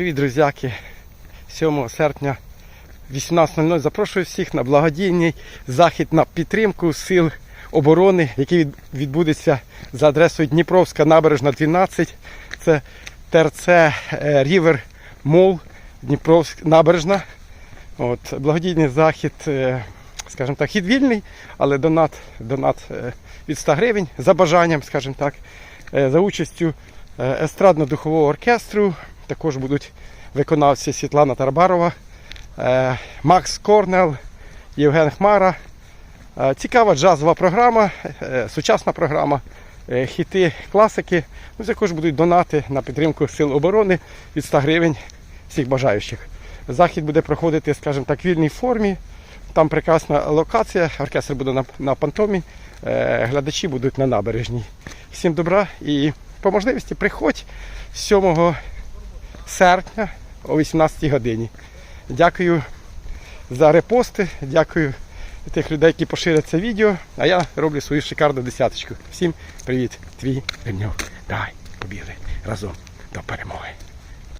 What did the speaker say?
Привіт, друзяки! 7 серпня 18.00 запрошую всіх на благодійний захід на підтримку сил оборони, який відбудеться за адресою Дніпровська набережна 12. Це ТРЦ Рівер Мол Дніпровська набережна. От, благодійний захід, е, скажімо так, хід вільний, але донат, донат е, від 100 гривень за бажанням, скажімо так, е, за участю естрадно-духового оркестру. Також будуть виконавці Світлана Тарбарова, е, Макс Корнел, Євген Хмара. Е, Цікава джазова програма, е, сучасна програма, хіти класики. Ну, також будуть донати на підтримку Сил оборони від 100 гривень всіх бажаючих. Захід буде проходити, скажімо так, в вільній формі. Там прекрасна локація, оркестр буде на, на пантомі, е, глядачі будуть на набережній. Всім добра і по можливості приходь 7 серпня о 18 годині. Дякую за репости, дякую тих людей, які поширять це відео. А я роблю свою шикарну десяточку. Всім привіт, твій ремньов. Давай, побігли разом до перемоги.